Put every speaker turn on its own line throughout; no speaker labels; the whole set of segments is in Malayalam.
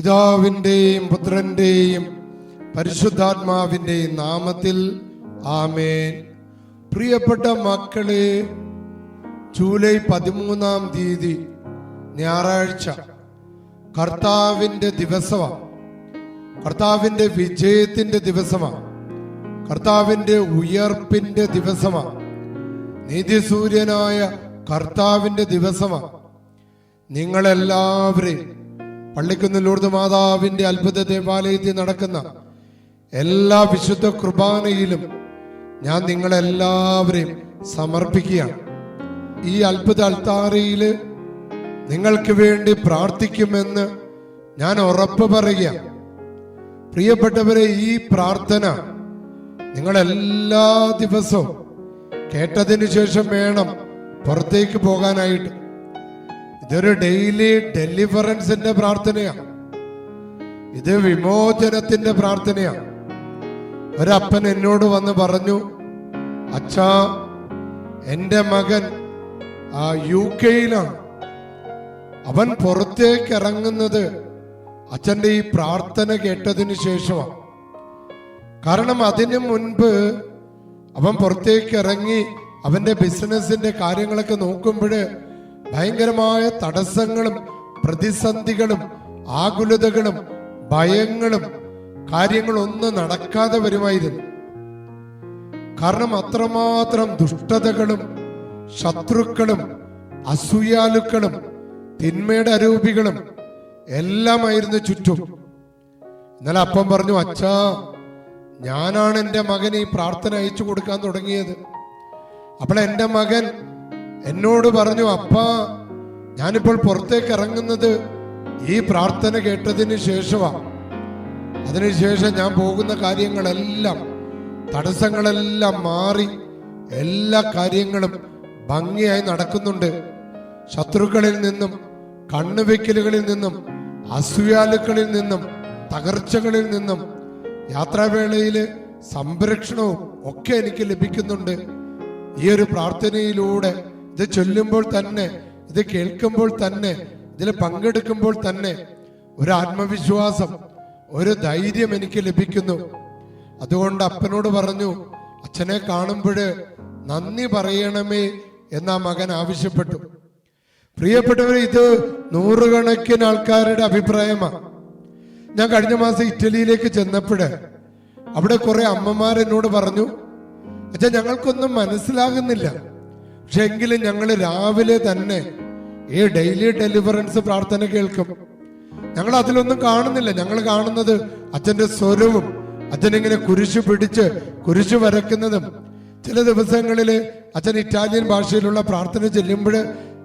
പിതാവിന്റെയും പുത്രന്റെയും പരിശുദ്ധാത്മാവിന്റെയും നാമത്തിൽ ആമേൻ. പ്രിയപ്പെട്ട മക്കളെ ജൂലൈ പതിമൂന്നാം തീയതി ഞായറാഴ്ച കർത്താവിന്റെ ദിവസമാണ്. കർത്താവിന്റെ വിജയത്തിന്റെ ദിവസമാണ്. കർത്താവിന്റെ ഉയർപ്പിന്റെ ദിവസമാണ്. നീതിസൂര്യനായ കർത്താവിന്റെ ദിവസമാണ്. നിങ്ങളെല്ലാവരെയും പള്ളിക്കുന്ന് ലൂർദ് മാതാവിന്റെ അത്ഭുത ദേവാലയത്തിൽ നടക്കുന്ന എല്ലാ വിശുദ്ധ കുർബാനയിലും ഞാൻ നിങ്ങളെല്ലാവരെയും സമർപ്പിക്കുകയാണ്. ഈ അത്ഭുത അൽത്താറയിൽ നിങ്ങൾക്ക് വേണ്ടി പ്രാർത്ഥിക്കുമെന്ന് ഞാൻ ഉറപ്പ് പറയുകയാണ്. പ്രിയപ്പെട്ടവരെ ഈ പ്രാർത്ഥന നിങ്ങൾ എല്ലാ ദിവസവും കേട്ടതിന് ശേഷം വേണം പുറത്തേക്ക് പോകാനായിട്ട്. ഇതൊരു ഡെയിലി ഡെലിവറൻസിന്റെ പ്രാർത്ഥനയാണ് ഇത് വിമോചനത്തിന്റെ പ്രാർത്ഥനയാണ് ഒരപ്പൻ എന്നോട് വന്ന് പറഞ്ഞു അച്ഛാ എന്റെ മകൻ ആ യു കെയിലാണ്. അവൻ പുറത്തേക്ക് ഇറങ്ങുന്നത് അച്ഛന്റെ ഈ പ്രാർത്ഥന കേട്ടതിന് ശേഷമാണ് കാരണം അതിനു മുൻപ് അവൻ പുറത്തേക്ക് ഇറങ്ങി അവന്റെ ബിസിനസിന്റെ കാര്യങ്ങളൊക്കെ നോക്കുമ്പോൾ ഭയങ്കരമായ തടസ്സങ്ങളും പ്രതിസന്ധികളും ആകുലതകളും ഭയങ്ങളും കാര്യങ്ങളൊന്നും നടക്കാതെ വരുമായിരുന്നു. കാരണം അത്രമാത്രം ദുഷ്ടതകളും ശത്രുക്കളും അസൂയാലുക്കളും തിന്മയുടെ അരൂപികളും എല്ലാമായിരുന്നു ചുറ്റും. ഇന്നലെ അപ്പം പറഞ്ഞു അച്ഛാ ഞാനാണ് എന്റെ മകൻ ഈ പ്രാർത്ഥന അയച്ചു കൊടുക്കാൻ തുടങ്ങിയത്. അപ്പോൾ എന്റെ മകൻ എന്നോട് പറഞ്ഞു അപ്പ ഞാനിപ്പോൾ പുറത്തേക്ക് ഇറങ്ങുന്നത് ഈ പ്രാർത്ഥന കേട്ടതിന് ശേഷമാണ് അതിനുശേഷം ഞാൻ പോകുന്ന കാര്യങ്ങളെല്ലാം തടസ്സങ്ങളെല്ലാം മാറി എല്ലാ കാര്യങ്ങളും ഭംഗിയായി നടക്കുന്നുണ്ട്. ശത്രുക്കളിൽ നിന്നും കണ്ണുവെക്കലുകളിൽ നിന്നും അസൂയാലുക്കളിൽ നിന്നും തകർച്ചകളിൽ നിന്നും യാത്രാവേളയിൽ സംരക്ഷണവും ഒക്കെ എനിക്ക് ലഭിക്കുന്നുണ്ട്. ഈ ഒരു പ്രാർത്ഥനയിലൂടെ ഇത് ചൊല്ലുമ്പോൾ തന്നെ ഇത് കേൾക്കുമ്പോൾ തന്നെ ഇതിൽ പങ്കെടുക്കുമ്പോൾ തന്നെ ഒരു ആത്മവിശ്വാസം ഒരു ധൈര്യം എനിക്ക് ലഭിക്കുന്നു. അതുകൊണ്ട് അപ്പനോട് പറഞ്ഞു അച്ഛനെ കാണുമ്പോൾ നന്ദി പറയണമേ എന്ന് ആ മകൻ ആവശ്യപ്പെട്ടു. പ്രിയപ്പെട്ടവർ ഇത് നൂറുകണക്കിന് ആൾക്കാരുടെ അഭിപ്രായമാണ്. ഞാൻ കഴിഞ്ഞ മാസം ഇറ്റലിയിലേക്ക് ചെന്നപ്പോഴ് അവിടെ കുറെ അമ്മമാർ എന്നോട് പറഞ്ഞു അച്ഛാ ഞങ്ങൾക്കൊന്നും മനസ്സിലാകുന്നില്ല. പക്ഷെ എങ്കിലും ഞങ്ങൾ രാവിലെ തന്നെ ഈ ഡെയിലി ഡെലിവറൻസ് പ്രാർത്ഥന കേൾക്കും. ഞങ്ങൾ അതിലൊന്നും കാണുന്നില്ല. ഞങ്ങൾ കാണുന്നത് അച്ഛന്റെ സ്വരവും അച്ഛനിങ്ങനെ കുരിശ് പിടിച്ച് കുരിശു വരയ്ക്കുന്നതും. ചില ദിവസങ്ങളിൽ അച്ഛൻ ഇറ്റാലിയൻ ഭാഷയിലുള്ള പ്രാർത്ഥന ചെല്ലുമ്പോൾ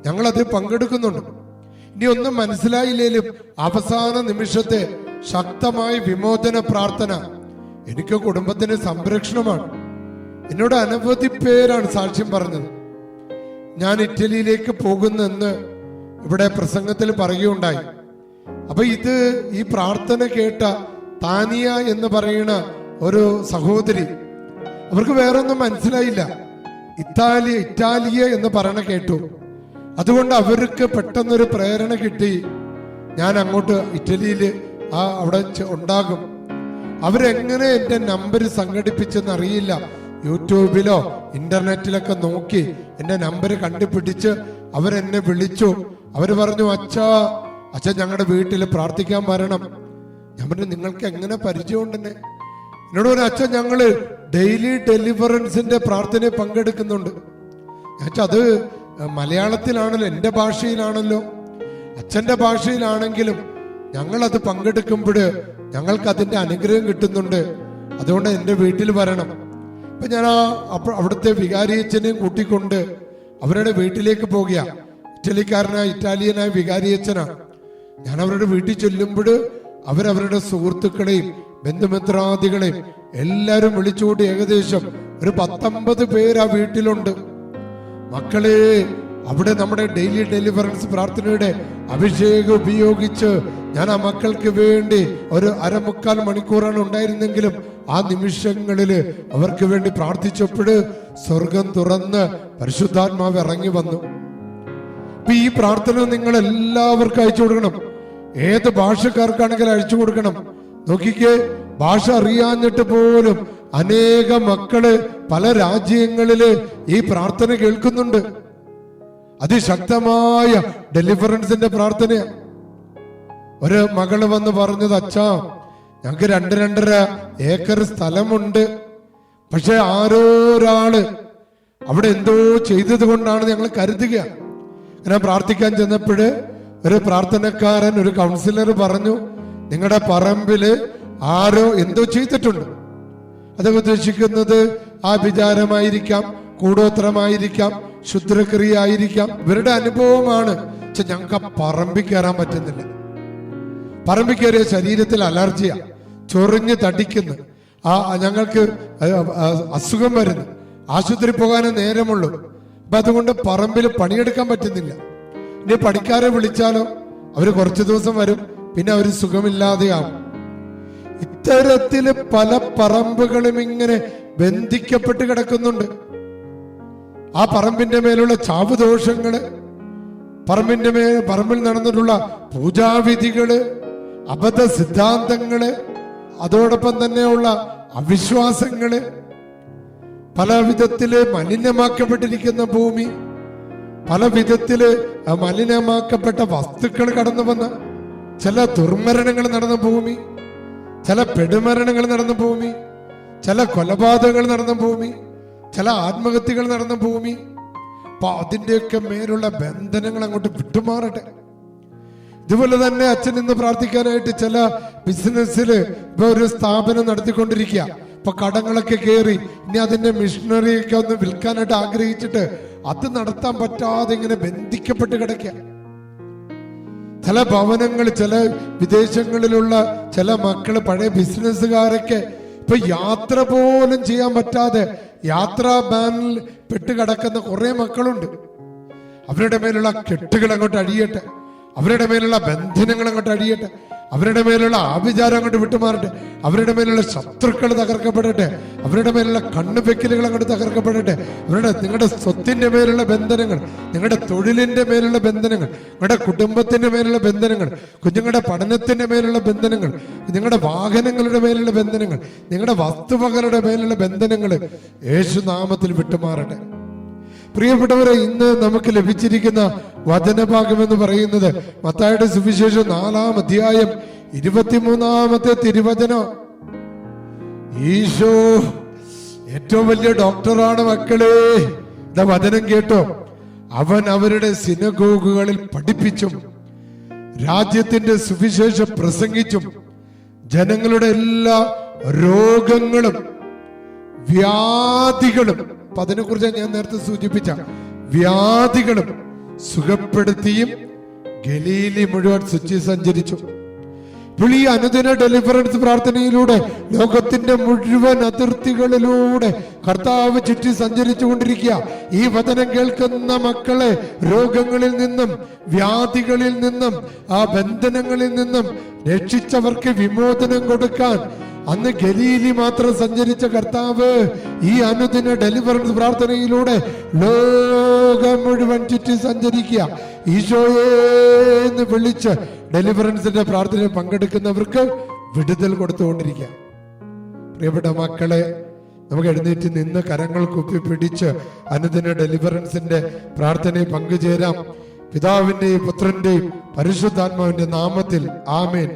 ഞങ്ങൾ അതിൽ പങ്കെടുക്കുന്നുണ്ട്. ഇനി ഒന്നും മനസ്സിലായില്ലേലും അവസാന നിമിഷത്തെ ശക്തമായ വിമോചന പ്രാർത്ഥന എനിക്ക് കുടുംബത്തിന് സംരക്ഷണമാണ്. എന്നോട് അനവധി പേരാണ് സാക്ഷ്യം പറഞ്ഞത്. ഞാൻ ഇറ്റലിയിലേക്ക് പോകുന്നെന്ന് ഇവിടെ പ്രസംഗത്തിൽ പറയുകയുണ്ടായി. അപ്പൊ ഇത് ഈ പ്രാർത്ഥന കേട്ട താനിയ എന്ന് പറയുന്ന ഒരു സഹോദരി അവർക്ക് വേറൊന്നും മനസ്സിലായില്ല. ഇറ്റാലിയ ഇറ്റാലിയ എന്ന് പറയണ കേട്ടു. അതുകൊണ്ട് അവർക്ക് പെട്ടെന്നൊരു പ്രേരണ കിട്ടി ഞാൻ അങ്ങോട്ട് ഇറ്റലിയിൽ ആ അവിടെ ഉണ്ടാകും. അവരെങ്ങനെ എന്റെ നമ്പർ സംഘടിപ്പിച്ചെന്ന് അറിയില്ല. യൂട്യൂബിലോ ഇന്റർനെറ്റിലൊക്കെ നോക്കി എന്റെ നമ്പർ കണ്ടുപിടിച്ച് അവരെന്നെ വിളിച്ചു. അവർ പറഞ്ഞു അച്ഛ അച്ഛൻ ഞങ്ങളുടെ വീട്ടിൽ പ്രാർത്ഥിക്കാൻ വരണം. ഞാൻ പറഞ്ഞു നിങ്ങൾക്ക് എങ്ങനെ പരിചയമുണ്ടെന്നെ എന്നോട് പറഞ്ഞു അച്ഛൻ ഞങ്ങൾ ഡെയിലി ഡെലിവറൻസിന്റെ പ്രാർത്ഥനയിൽ പങ്കെടുക്കുന്നുണ്ട്. അച്ഛ അത് മലയാളത്തിലാണല്ലോ എന്റെ ഭാഷയിലാണല്ലോ? അച്ഛന്റെ ഭാഷയിലാണെങ്കിലും ഞങ്ങൾ അത് പങ്കെടുക്കുമ്പോൾ ഞങ്ങൾക്ക് അതിന്റെ അനുഗ്രഹം കിട്ടുന്നുണ്ട്. അതുകൊണ്ട് എന്റെ വീട്ടിൽ വരണം. അപ്പൊ ഞാൻ ആ അവിടുത്തെ വികാരിയച്ഛനെയും കൂട്ടിക്കൊണ്ട് അവരുടെ വീട്ടിലേക്ക് പോകുക ഇറ്റലിക്കാരനായ ഇറ്റാലിയനായ വികാരിയച്ഛനാ ഞാൻ അവരുടെ വീട്ടിൽ ചെല്ലുമ്പോൾ അവരവരുടെ സുഹൃത്തുക്കളെയും ബന്ധുമിത്രാദികളെയും എല്ലാവരും വിളിച്ചുകൂട്ടി ഏകദേശം ഒരു പത്തൊമ്പത് പേര് ആ വീട്ടിലുണ്ട്. മക്കളെ അവിടെ നമ്മുടെ ഡെയിലി ഡെലിവറൻസ് പ്രാർത്ഥനയുടെ അഭിഷേകം ഉപയോഗിച്ച് ഞാൻ ആ മക്കൾക്ക് വേണ്ടി ഒരു അരമുക്കാൽ മണിക്കൂറാണ് ഉണ്ടായിരുന്നെങ്കിലും ആ നിമിഷങ്ങളിൽ അവർക്ക് വേണ്ടി പ്രാർത്ഥിച്ചപ്പോൾ സ്വർഗം തുറന്ന് പരിശുദ്ധാത്മാവ് ഇറങ്ങി വന്നു. അപ്പൊ ഈ പ്രാർത്ഥന നിങ്ങൾ എല്ലാവർക്കും അയച്ചു കൊടുക്കണം. ഏത് ഭാഷക്കാർക്കാണെങ്കിലും അയച്ചു കൊടുക്കണം. നോക്കിക്കേ ഭാഷ അറിയാഞ്ഞിട്ട് പോലും അനേക മക്കൾ പല രാജ്യങ്ങളിൽ ഈ പ്രാർത്ഥന കേൾക്കുന്നുണ്ട്. അതിശക്തമായ ഡെലിവറൻസിന്റെ പ്രാർത്ഥനയാണ് ഒരു മകൾ വന്ന് പറഞ്ഞത് അച്ഛാ ഞങ്ങക്ക് രണ്ട് രണ്ടര ഏക്കർ സ്ഥലമുണ്ട്. പക്ഷെ ആരോ ഒരാൾ അവിടെ എന്തോ ചെയ്തത് കൊണ്ടാണ് ഞങ്ങൾ കരുതുക. അങ്ങനെ പ്രാർത്ഥിക്കാൻ ചെന്നപ്പോഴ് ഒരു പ്രാർത്ഥനക്കാരൻ ഒരു കൗൺസിലർ പറഞ്ഞു നിങ്ങളുടെ പറമ്പിൽ ആരോ എന്തോ ചെയ്തിട്ടുണ്ട്. അതൊക്കെ ഉദ്ദേശിക്കുന്നത് ആ വിചാരമായിരിക്കാം കൂടോത്രമായിരിക്കാം ശുദ്രക്രിയ ആയിരിക്കാം ഇവരുടെ അനുഭവമാണ് പക്ഷെ ഞങ്ങൾക്ക് ആ പറമ്പിൽ കയറാൻ പറ്റുന്നില്ല. പറമ്പിൽ കയറിയ ശരീരത്തിൽ അലർജിയാ. ചൊറിഞ്ഞ് തടിക്കുന്നു. ആ ഞങ്ങൾക്ക് അസുഖം വരുന്നു. ആശുപത്രി പോകാനേ നേരമുള്ളൂ. അപ്പൊ അതുകൊണ്ട് പറമ്പിൽ പണിയെടുക്കാൻ പറ്റുന്നില്ല. ഇനി പണിക്കാരെ വിളിച്ചാലോ? അവർ കുറച്ച് ദിവസം വരും. പിന്നെ അവർ സുഖമില്ലാതെയാവും. ഇത്തരത്തിൽ പല പറമ്പുകളും ഇങ്ങനെ ബന്ധിക്കപ്പെട്ട് കിടക്കുന്നുണ്ട്. ആ പറമ്പിന്റെ മേലുള്ള ചാവുദോഷങ്ങൾ പറമ്പിന്റെ മേൽ പറമ്പിൽ നടന്നിട്ടുള്ള പൂജാവിധികൾ അബദ്ധ സിദ്ധാന്തങ്ങൾ അതോടൊപ്പം തന്നെയുള്ള അവിശ്വാസങ്ങൾ പല വിധത്തിൽ മലിനമാക്കപ്പെട്ടിരിക്കുന്ന ഭൂമി പല വിധത്തിൽ മലിനമാക്കപ്പെട്ട വസ്തുക്കൾ കടന്നു വന്ന ചില ദുർമരണങ്ങൾ നടന്ന ഭൂമി ചില പെടുമരണങ്ങൾ നടന്ന ഭൂമി ചില കൊലപാതകങ്ങൾ നടന്ന ഭൂമി ചില ആത്മഹത്യകൾ നടന്ന ഭൂമി. അപ്പൊ അതിന്റെയൊക്കെ മേലുള്ള ബന്ധനങ്ങൾ അങ്ങോട്ട് വിട്ടുമാറട്ടെ. ഇതുപോലെ തന്നെ അച്ഛൻ ഇന്ന് പ്രാർത്ഥിക്കാനായിട്ട് ചില ബിസിനസ്സിൽ ഇപ്പൊ ഒരു സ്ഥാപനം നടത്തിക്കൊണ്ടിരിക്കുക. ഇപ്പൊ കടങ്ങളൊക്കെ കയറി ഇനി അതിന്റെ മിഷനറി ഒക്കെ ഒന്ന് വിൽക്കാനായിട്ട് ആഗ്രഹിച്ചിട്ട് അത് നടത്താൻ പറ്റാതെ ഇങ്ങനെ ബന്ധിക്കപ്പെട്ട് കിടക്കുക. ചില ഭവനങ്ങൾ ചില വിദേശങ്ങളിലുള്ള ചില മക്കൾ പഴയ ബിസിനസ്സുകാരൊക്കെ ഇപ്പൊ യാത്ര പോലും ചെയ്യാൻ പറ്റാതെ യാത്രാ ബാനിൽ പെട്ട് കിടക്കുന്ന കുറെ മക്കളുണ്ട്. അവരുടെ മേലുള്ള കെട്ടുകൾ അങ്ങോട്ട് അഴിയട്ടെ. അവരുടെ മേലുള്ള ബന്ധനങ്ങൾ അങ്ങോട്ട് അഴിയട്ടെ അവരുടെ മേലുള്ള ആഭിചാരം അങ്ങോട്ട് വിട്ടുമാറട്ടെ. അവരുടെ മേലുള്ള ശത്രുക്കൾ തകർക്കപ്പെടട്ടെ. അവരുടെ മേലുള്ള കണ്ണുവെക്കലുകൾ അങ്ങോട്ട് തകർക്കപ്പെടട്ടെ. അവരുടെ നിങ്ങളുടെ സ്വത്തിന്റെ മേലുള്ള ബന്ധനങ്ങൾ നിങ്ങളുടെ തൊഴിലിന്റെ മേലുള്ള ബന്ധനങ്ങൾ നിങ്ങളുടെ കുടുംബത്തിന്റെ മേലുള്ള ബന്ധനങ്ങൾ കുഞ്ഞുങ്ങളുടെ പഠനത്തിന്റെ മേലുള്ള ബന്ധനങ്ങൾ നിങ്ങളുടെ വാഹനങ്ങളുടെ മേലുള്ള ബന്ധനങ്ങൾ നിങ്ങളുടെ വസ്തുവകളുടെ മേലുള്ള ബന്ധനങ്ങൾ യേശുനാമത്തിൽ വിട്ടുമാറട്ടെ. പ്രിയപ്പെട്ടവരെ ഇന്ന് നമുക്ക് ലഭിച്ചിരിക്കുന്ന വചനഭാഗം എന്ന് പറയുന്നത് മത്തായുടെ സുവിശേഷം നാലാം അധ്യായം ഇരുപത്തിമൂന്നാമത്തെ തിരുവചനം. ഈശോ ഏറ്റവും വലിയ ഡോക്ടറാണ് മക്കളെ. ഇതാ വചനം കേട്ടോ. അവൻ അവരുടെ സിനഗോഗുകളിൽ പഠിപ്പിച്ചും രാജ്യത്തിന്റെ സുവിശേഷം പ്രസംഗിച്ചും ജനങ്ങളുടെ എല്ലാ രോഗങ്ങളും വ്യാധികളും അപ്പൊ അതിനെ കുറിച്ച് ഞാൻ നേരത്തെ സൂചിപ്പിച്ച വ്യാധികളും സുഖപ്പെടുത്തിയും ഗലീലി മുഴുവൻ സുചി സഞ്ചരിച്ചു. ഇപ്പോൾ ഈ അനുദിന ഡെലിവറൻസ് പ്രാർത്ഥനയിലൂടെ ലോകത്തിന്റെ മുഴുവൻ അതിർത്തികളിലൂടെ കർത്താവ് ചുറ്റി സഞ്ചരിച്ചു കൊണ്ടിരിക്കുക ഈ വചനം കേൾക്കുന്ന മക്കളെ രോഗങ്ങളിൽ നിന്നും വ്യാധികളിൽ നിന്നും ആ ബന്ധനങ്ങളിൽ നിന്നും രക്ഷിച്ചവർക്ക് വിമോചനം കൊടുക്കാൻ അന്ന് ഗലീലി മാത്രം സഞ്ചരിച്ച കർത്താവ് ഈ അനുദിന ഡെലിവറൻസ് പ്രാർത്ഥനയിലൂടെ ലോകം മുഴുവൻ ചുറ്റി സഞ്ചരിക്കുക. ഈശോയെ എന്ന് വിളിച്ച് ഡെലിവറൻസിന്റെ പ്രാർത്ഥന പങ്കെടുക്കുന്നവർക്ക് വിടുതൽ കൊടുത്തുകൊണ്ടിരിക്കുക. പ്രിയപ്പെട്ട മക്കളെ നമുക്ക് എഴുന്നേറ്റ് നിന്ന് കരങ്ങൾ കുപ്പി പിടിച്ച് അനുദിന ഡെലിവറൻസിന്റെ പ്രാർത്ഥനയിൽ പങ്കുചേരാം. പിതാവിന്റെയും പുത്രന്റെയും പരിശുദ്ധാത്മാവിന്റെ നാമത്തിൽ ആമേൻ.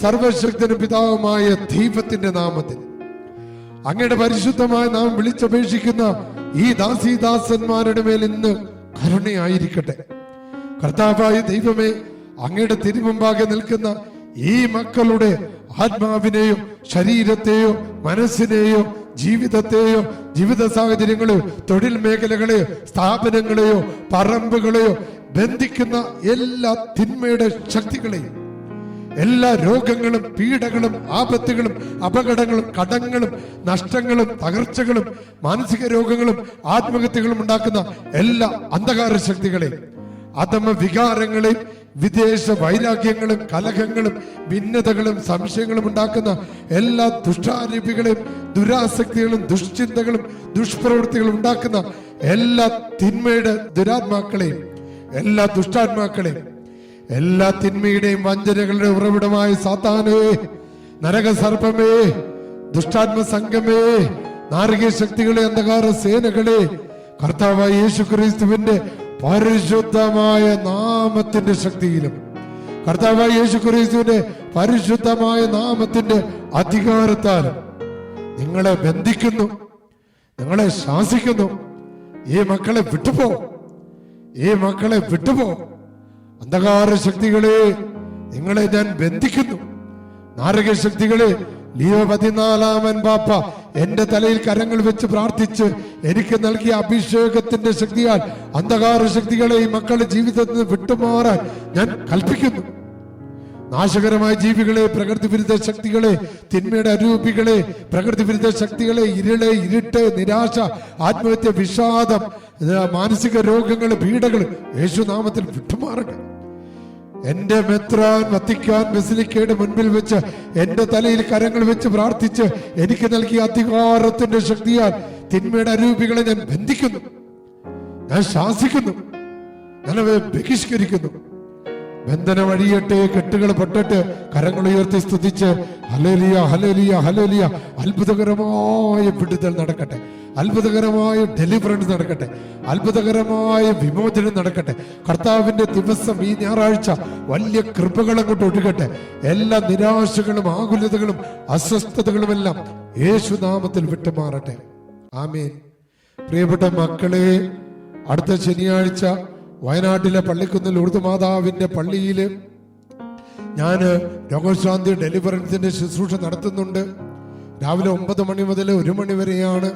സർവശക്തനും പിതാവുമായ ദൈവത്തിന്റെ നാമത്തിൽ. അങ്ങയുടെ പരിശുദ്ധമായ നാം വിളിച്ചപേക്ഷിക്കുന്ന ഈ ദാസിദാസന്മാരുടെ മേൽ ഇന്ന് കരുണയായിരിക്കട്ടെ. കർത്താവായ ദൈവമേ അങ്ങയുടെ തിരുമുമ്പാകെ നിൽക്കുന്ന ഈ മക്കളുടെ ആത്മാവിനെയും ശരീരത്തെയോ മനസ്സിനെയും ജീവിതത്തെയോ ജീവിത സാഹചര്യങ്ങളെയോ തൊഴിൽ മേഖലകളെയോ സ്ഥാപനങ്ങളെയോ പറമ്പുകളെയോ ബന്ധിക്കുന്ന എല്ലാ തിന്മയുടെ ശക്തികളെയും എല്ലാ രോഗങ്ങളും പീഡകളും ആപത്തുകളും അപകടങ്ങളും കടങ്ങളും നഷ്ടങ്ങളും തകർച്ചകളും മാനസിക രോഗങ്ങളും ആത്മഹത്യകളും ഉണ്ടാക്കുന്ന എല്ലാ അന്ധകാര ശക്തികളെയും അധമ വികാരങ്ങളെയും വിദേശ വൈരാഗ്യങ്ങളും കലഹങ്ങളും ഭിന്നതകളും സംശയങ്ങളും ഉണ്ടാക്കുന്ന എല്ലാ ദുഷ്ടാരൂപികളെയും ദുരാസക്തികളും ദുഷ്ചിന്തകളും ദുഷ്പ്രവൃത്തികളും ഉണ്ടാക്കുന്ന എല്ലാ തിന്മയുടെ ദുരാത്മാക്കളെയും എല്ലാ ദുഷ്ടാത്മാക്കളെയും എല്ലാ തിന്മയുടെയും വഞ്ചനകളുടെ ഉറവിടമായ സാത്താനേ നരക സർപ്പമേ ദുഷ്ടാത്മ സംഘമേ നാരകീയ ശക്തികളെ അന്ധകാര സേനകളെ കർത്താവായ യേശു ക്രിസ്തുവിന്റെ പരിശുദ്ധമായ നാമത്തിന്റെ ശക്തിയിലും കർത്താവായ യേശു ക്രിസ്തുവിന്റെ പരിശുദ്ധമായ നാമത്തിന്റെ അധികാരത്താൽ നിങ്ങളെ ബന്ധിക്കുന്നു നിങ്ങളെ ശാസിക്കുന്നു. ഈ മക്കളെ വിട്ടുപോ ഈ മക്കളെ വിട്ടുപോ. അന്ധകാര ശക്തികളെ നിങ്ങളെ ഞാൻ ബന്ധിക്കുന്നു. നാരക ശക്തികളെ ലിയോ പതിനാലാമൻ പാപ്പ എന്റെ തലയിൽ കരങ്ങൾ വെച്ച് പ്രാർത്ഥിച്ച് എനിക്ക് നൽകിയ അഭിഷേകത്തിന്റെ ശക്തിയാൽ അന്ധകാര ശക്തികളെ ഈ മക്കളുടെ ജീവിതത്തിൽ നിന്ന് വിട്ടുമാറാൻ ഞാൻ കൽപ്പിക്കുന്നു. നാശകരമായ ജീവികളെ പ്രകൃതി വിരുദ്ധ ശക്തികളെ തിന്മയുടെ അരൂപികളെ പ്രകൃതി വിരുദ്ധ ശക്തികളെ ഇരുൾ ഇരുട്ട് നിരാശ ആത്മഹത്യ വിഷാദം മാനസിക രോഗങ്ങൾ പീഡകൾ യേശുനാമത്തിൽ വിട്ടുമാറുക. എന്റെ മെത്രാൻ വത്തിക്കാൻ ബസിലിക്കയുടെ മുൻപിൽ വെച്ച് എന്റെ തലയിൽ കരങ്ങൾ വെച്ച് പ്രാർത്ഥിച്ച് എനിക്ക് നൽകിയ അധികാരത്തിന്റെ ശക്തിയാൽ തിന്മയുടെ അരൂപികളെ ഞാൻ ബന്ധിക്കുന്നു. ഞാൻ ശാസിക്കുന്നു. അവയെ ബഹിഷ്കരിക്കുന്നു. ബന്ധനം അഴിയട്ടെ കെട്ടുകൾ പൊട്ടട്ട് കരങ്ങൾ ഉയർത്തി സ്തുതിച്ച് ഹലേലിയ ഹലേലിയ ഹലേലിയ അത്ഭുതകരമായ വിടുതൽ നടക്കട്ടെ അത്ഭുതകരമായ ഡെലിവറൻസ് നടക്കട്ടെ അത്ഭുതകരമായ വിമോചനം നടക്കട്ടെ. കർത്താവിന്റെ ദിവസം ഈ ഞായറാഴ്ച വലിയ കൃപകൾ അങ്ങോട്ട് ഒഴുകട്ടെ. എല്ലാ നിരാശകളും ആകുലതകളും അസ്വസ്ഥതകളും എല്ലാം യേശുനാമത്തിൽ വിട്ടുമാറട്ടെ. ആമേൻ. പ്രിയപ്പെട്ട മക്കളെ അടുത്ത ശനിയാഴ്ച വയനാട്ടിലെ പള്ളിക്കുന്നിൽ ഉറുദുമാതാവിന്റെ പള്ളിയിൽ ഞാൻ രോഗശാന്തി ഡെലിവറൻസിന്റെ ശുശ്രൂഷ നടത്തുന്നുണ്ട്. രാവിലെ ഒമ്പത് മണി മുതൽ ഒരു മണി വരെയാണ്.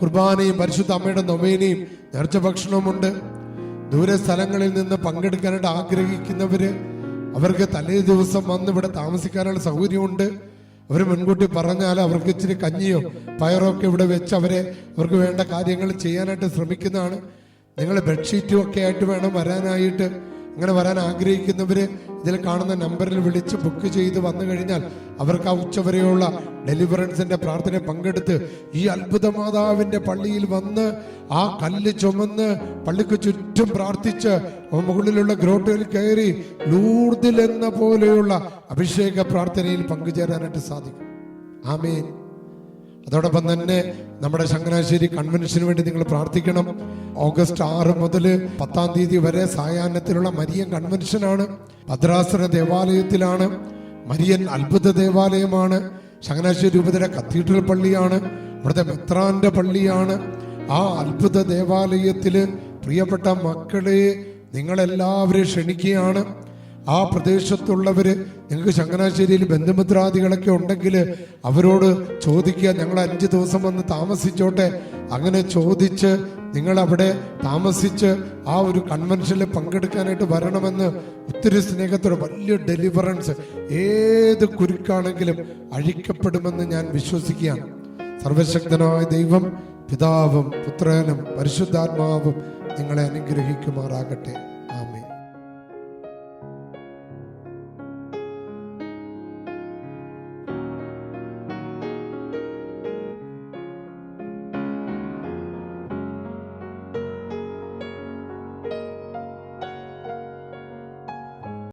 കുർബാനയും പരിശുദ്ധ അമ്മയുടെ നൊവേനയും നേർച്ച ഭക്ഷണവുമുണ്ട്. ദൂരെ സ്ഥലങ്ങളിൽ നിന്ന് പങ്കെടുക്കാനായിട്ട് ആഗ്രഹിക്കുന്നവര് അവർക്ക് തലേ ദിവസം വന്ന് ഇവിടെ താമസിക്കാനുള്ള സൗകര്യമുണ്ട്. അവർ മുൻകൂട്ടി പറഞ്ഞാൽ അവർക്ക് ഇച്ചിരി കഞ്ഞിയോ പയറോ ഒക്കെ ഇവിടെ വെച്ച് അവരെ അവർക്ക് വേണ്ട കാര്യങ്ങൾ ചെയ്യാനായിട്ട് ശ്രമിക്കുന്നതാണ്. നിങ്ങൾ ബെഡ്ഷീറ്റും ഒക്കെ ആയിട്ട് വേണം വരാനായിട്ട്. ഇങ്ങനെ വരാൻ ആഗ്രഹിക്കുന്നവര് ഇതിൽ കാണുന്ന നമ്പറിൽ വിളിച്ച് ബുക്ക് ചെയ്ത് വന്നു കഴിഞ്ഞാൽ അവർക്ക് ആ ഉച്ചവരെയുള്ള ഡെലിവറൻസിന്റെ പ്രാർത്ഥന പങ്കെടുത്ത് ഈ അത്ഭുത മാതാവിന്റെ പള്ളിയിൽ വന്ന് ആ കല്ല് ചുമന്ന് പള്ളിക്ക് ചുറ്റും പ്രാർത്ഥിച്ച് മുകളിലുള്ള ഗ്രോട്ടയിൽ കയറി ലൂർദിൽ എന്ന പോലെയുള്ള അഭിഷേക പ്രാർത്ഥനയിൽ പങ്കുചേരാനായിട്ട് സാധിക്കും. ആമേൻ. അതോടൊപ്പം തന്നെ നമ്മുടെ ചങ്ങനാശ്ശേരി കൺവെൻഷന് വേണ്ടി നിങ്ങൾ പ്രാർത്ഥിക്കണം. ഓഗസ്റ്റ് ആറ് മുതൽ പത്താം തീയതി വരെ സായാഹ്നത്തിലുള്ള മരിയൻ കൺവെൻഷനാണ് ഭദ്രാസന ദേവാലയത്തിലാണ്. മരിയൻ അത്ഭുത ദേവാലയമാണ്. ചങ്ങനാശ്ശേരി രൂപതയുടെ കത്തീഡ്രൽ പള്ളിയാണ്. ഇവിടുത്തെ മെത്രാന്റെ പള്ളിയാണ്. ആ അത്ഭുത ദേവാലയത്തിൽ പ്രിയപ്പെട്ട മക്കളെ നിങ്ങളെല്ലാവരെയും ക്ഷണിക്കുകയാണ്. ആ പ്രദേശത്തുള്ളവർ ഞങ്ങൾക്ക് ചങ്ങനാശ്ശേരിയിൽ ബന്ധുമിത്രാദികളൊക്കെ ഉണ്ടെങ്കിൽ അവരോട് ചോദിക്കുക ഞങ്ങൾ അഞ്ച് ദിവസം വന്ന് താമസിച്ചോട്ടെ? അങ്ങനെ ചോദിച്ച് നിങ്ങൾ അവിടെ താമസിച്ച് ആ ഒരു കൺവെൻഷനിൽ പങ്കെടുക്കാനായിട്ട് വരണമെന്ന് ഒത്തിരി സ്നേഹത്തോടെ വലിയ ഡെലിവറൻസ് ഏത് കുരുക്കാണെങ്കിലും അഴിക്കപ്പെടുമെന്ന് ഞാൻ വിശ്വസിക്കുകയാണ്. സർവശക്തനായ ദൈവം പിതാവും പുത്രനും പരിശുദ്ധാത്മാവും നിങ്ങളെ അനുഗ്രഹിക്കുമാറാകട്ടെ.